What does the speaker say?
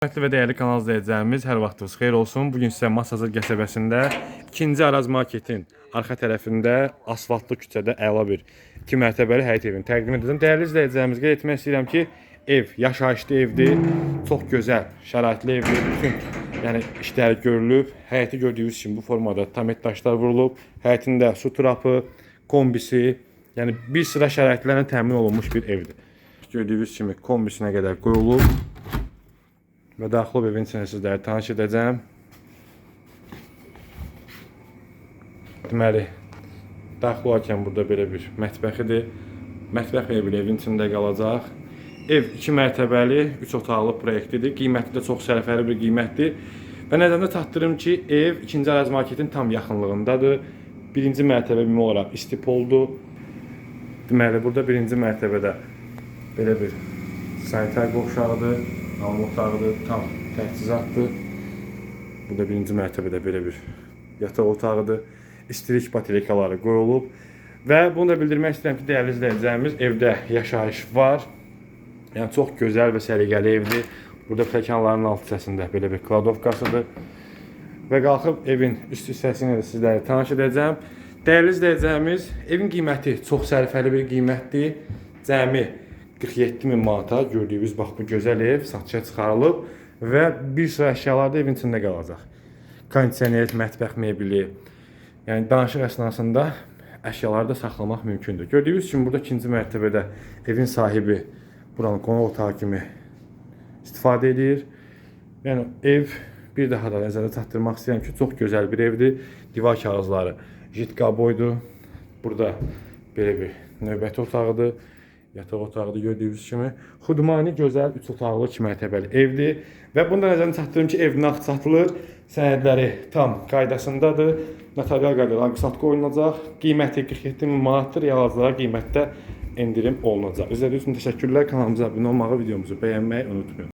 Hörmətli və dəyərli kanal izləyicilərimiz, hər vaxtınız xeyir olsun. Bu gün sizə Masazır qəsəbəsində 2-ci Araz Marketin arxa tərəfində asfaltlı küçədə əla bir 2 mərtəbəli həyət evini təqdim edəcəm. Dəyərli izləyicilərimiz, qeyd etmək istəyirəm ki, ev yaşayışlı evdir, çox gözəl, şəraitli evdir. Bütün yəni işləri görülüb. Həyəti gördüyünüz kimi bu formada tamet daşlar vurulub. Həyətində su trapı, kombisi, yəni bir sıra şəraitlərlə təmin olunmuş bir evdir. Gördüyünüz kimi kombisinə qədər qoyulub. Və daxil olub evin içində sizləri tanış edəcəm. Deməli, daxil olarkən burada belə bir mətbəxidir. Mətbəx mebeli evin içində qalacaq. Ev 2 mərtəbəli, 3 otaqlı proyektlidir. Qiyməti də çox sərfəli bir qiymətdir. Və nəzərinə çatdırım ki, ev 2-ci Araz marketin tam yaxınlığındadır. Birinci mərtəbə ümumi olaraq istipoldur. Deməli, burada birinci mərtəbədə belə bir sanitar qovşağıdır, otağıdır, tam təchizatdır. Burada birinci mərtəbədə belə bir yataq otağıdır. İstilik batareykaları qoyulub. Və bunu da bildirmək istəyirəm ki, dəyərli izləyicilərimiz, evdə yaşayış var. Yəni çox gözəl və səliqəli evdir. Burada pləkanların alt hissəsində belə bir kladovkasıdır. Və qalxıb evin üst hissəsi ilə də sizləri tanış edəcəm. Dəyərli izləyicilərimiz, evin qiyməti çox sərfəli bir qiymətdir. Cəmi 47 min manata gördüyünüz bax bu gözəl ev satışa çıxarılıb və bir sıra əşyalar da evin içində qalacaq. Kondisioner, mətbəx mebeli, yəni danışıq əsnasında əşyaları da saxlamaq mümkündür. Gördüyünüz kimi burada ikinci mərtəbədə evin sahibi buranı qonaq otağı kimi istifadə edir. Yəni ev bir daha da nəzərə çatdırmaq istəyirəm ki, çox gözəl bir evdir. Divar kağızları jitka boydur. Burada belə bir növbəti otağıdır. Yataq otağıdır gördüyünüz kimi. Xudmani gözəl 3 otaqlı 2 mərtəbəli evdir. Və bunu da nəzərə çatdırım ki, ev nağd satılır. Sənədləri tam qaydasındadır. Notarial qaydada alqı-satqı olunacaq. Qiyməti 47 min manatdır. Yazılara qiymətdə endirim olunacaq. İzlədiyiniz üçün təşəkkürlər. Kanalımıza abunə olmağı, videomuzu bəyənməyi unutmayın.